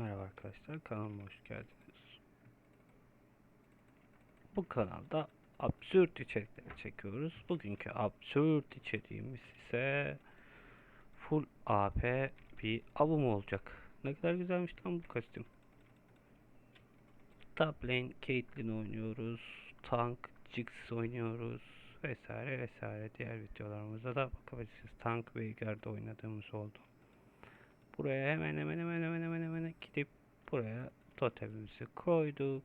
Merhaba arkadaşlar, kanalıma hoş geldiniz. Bu kanalda absürt içerikleri çekiyoruz. Bugünkü absürt içeriğimiz ise full AP bir avım olacak. Ne kadar güzelmiş lan bu kostüm. Top lane Caitlyn oynuyoruz. Tank Jinx oynuyoruz. Vesaire vesaire. Diğer videolarımıza da bakabilirsiniz. Tank Veigar'da oynadığımız oldu. Buraya hemen hemen hemen hemen hemen buraya totemimizi koyduk.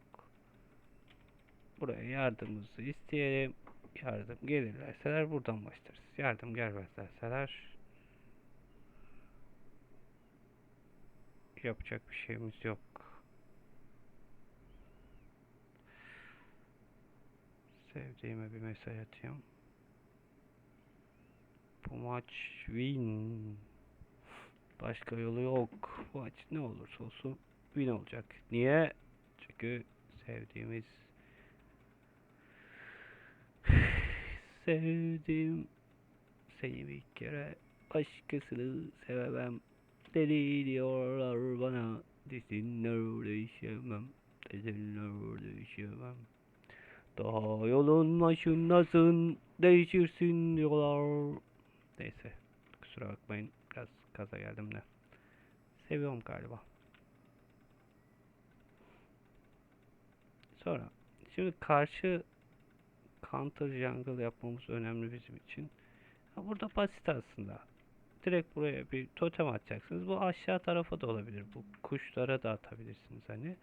Buraya yardımımızı isteyelim. Yardım gelirlerseler buradan başlarız. Yardım gelmezlerseler yapacak bir şeyimiz yok. Sevdiğime bir mesaj atayım. Bu maç win. Başka yolu yok. Bu maç ne olursa olsun win olacak. Niye? Çünkü sevdiğimiz sevdim seni bir kere başkasını sevemem deli diyorlar bana desinler değişemem desinler değişemem daha yolun başındasın değişirsin diyorlar. Neyse kusura bakmayın biraz kaza geldim de. Seviyorum galiba sonra şimdi karşı counter jungle yapmamız önemli bizim için. Burada basit aslında. Direkt buraya bir totem atacaksınız. Bu aşağı tarafa da olabilir. Bu kuşlara da atabilirsiniz hani.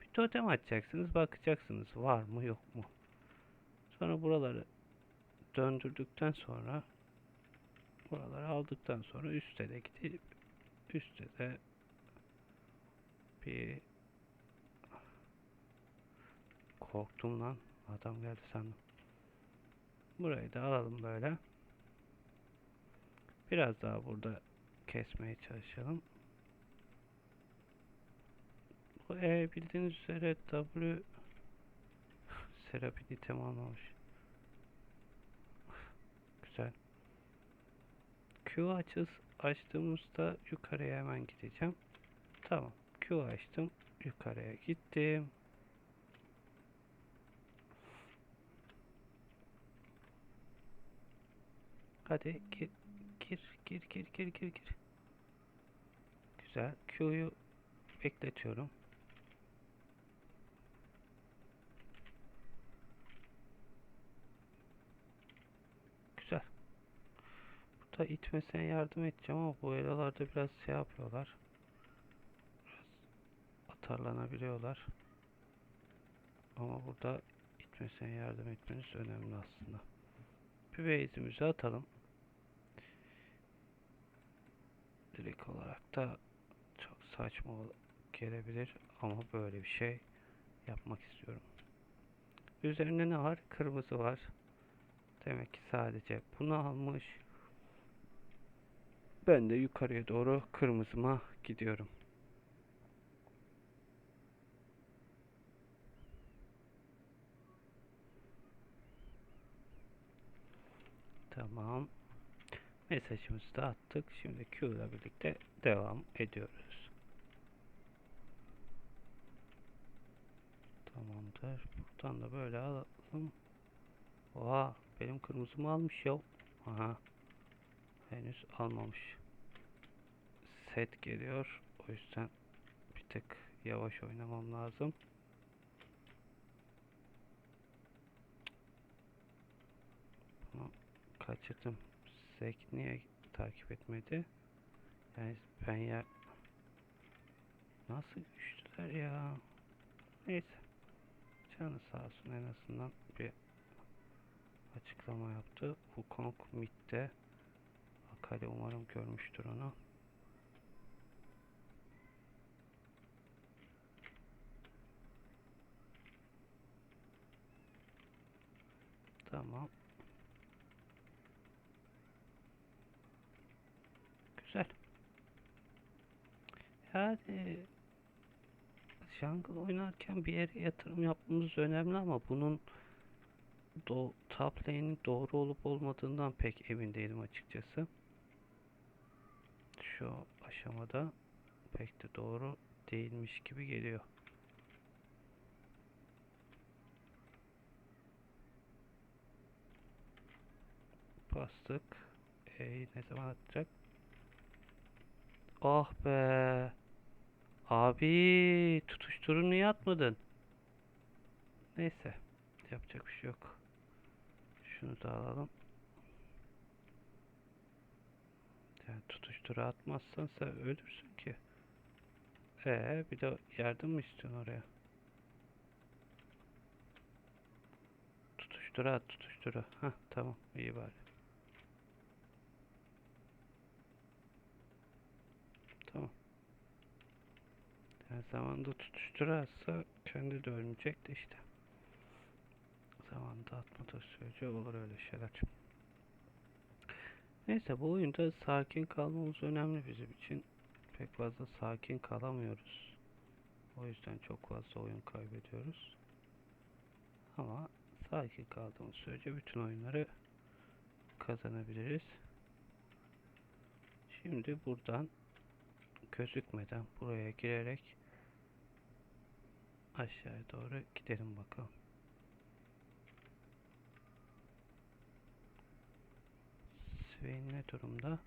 Bir totem atacaksınız. Bakacaksınız var mı yok mu. Sonra buraları döndürdükten sonra buraları aldıktan sonra üstte de gidip üstte de bir korktum lan. Adam geldi sandım. Burayı da alalım böyle. Biraz daha burada kesmeye çalışalım. Bu E bildiğiniz üzere W Serapin item almamış. Güzel. Q açız açtığımızda yukarıya hemen gideceğim. Tamam. Q açtım. Yukarıya gittim. Hadi gir gir gir gir gir gir gir. Güzel. Q'yu bekletiyorum. Güzel. Burada itmesine yardım edeceğim ama bu aralarda biraz şey yapıyorlar. Biraz atarlanabiliyorlar. Ama burada itmesine yardım etmeniz önemli aslında. Bir base'imizi atalım. Direkt olarak da çok saçma gelebilir ama böyle bir şey yapmak istiyorum. Üzerinde ne var? Kırmızı var. Demek ki sadece bunu almış. Ben de yukarıya doğru kırmızıma gidiyorum. Tamam. Mesajımızı da attık. Şimdi Q ile birlikte devam ediyoruz. Tamamdır. Buradan da böyle alalım. Oha benim kırmızımı almış ya. Aha. Henüz almamış. Set geliyor. O yüzden bir tık yavaş oynamam lazım. Bunu kaçırdım. Zek niye takip etmedi? Yani ben ya nasıl düştüler ya? Neyse. Canı sağ olsun en azından bir açıklama yaptı. Wukong midde. Akali umarım görmüştür onu. Tamam. Güzel. Yani jungle oynarken bir yere yatırım yapmamız önemli ama bunun do top lane'in doğru olup olmadığından pek emin değilim açıkçası. Şu aşamada pek de doğru değilmiş gibi geliyor. Bastık. E'yi ne zaman atacak? Ah be. Abi tutuşturu niye atmadın? Neyse. Yapacak bir şey yok. Şunu da alalım. Yani tutuşturu atmazsan sen ölürsün ki. Ee, bir de yardım mı istiyorsun oraya? Tutuşturu at tutuşturu. Hah tamam iyi bari. Tamam. Yani zamanda tutuşturu atsa kendi de ölmeyecek de işte. Zamanda atmadığı sürece olur öyle şeyler. Neyse bu oyunda sakin kalmamız önemli bizim için. Pek fazla sakin kalamıyoruz. O yüzden çok fazla oyun kaybediyoruz. Ama sakin kaldığımız sürece bütün oyunları kazanabiliriz. Şimdi buradan gözükmeden buraya girerek aşağıya doğru gidelim bakalım. Swain ne durumda?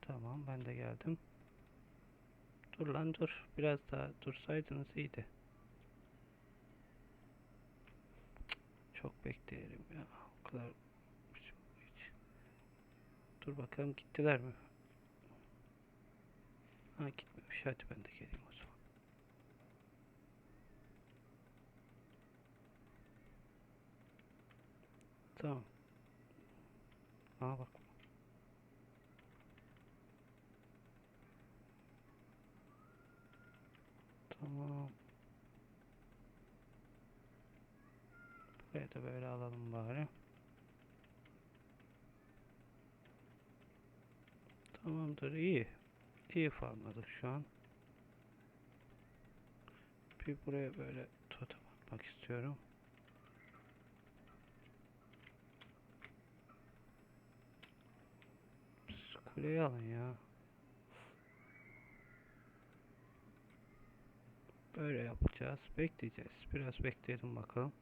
Tamam ben de geldim. Dur lan dur. Biraz daha dursaydınız iyiydi. Çok bekleyelim ya. O kadar hiç. Dur bakalım gittiler mi? Ha gitmemiş. Hadi ben de geleyim o zaman. Tamam. Aa bak. Tamam. Buraya da böyle alalım bari. Tamamdır iyi. İyi farmladık şu an. Bir buraya böyle totem atmak istiyorum. Kuleyi alın ya. Böyle yapacağız. Bekleyeceğiz. Biraz bekleyelim bakalım.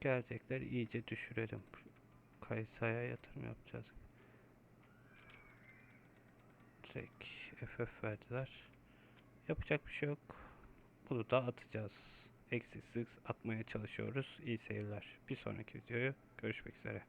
Gelecekler iyice düşürelim. Kayısaya yatırım yapacağız. Direkt FF verdiler. Yapacak bir şey yok. Bunu da atacağız. Eksiksiz atmaya çalışıyoruz. İyi seyirler. Bir sonraki videoyu görüşmek üzere.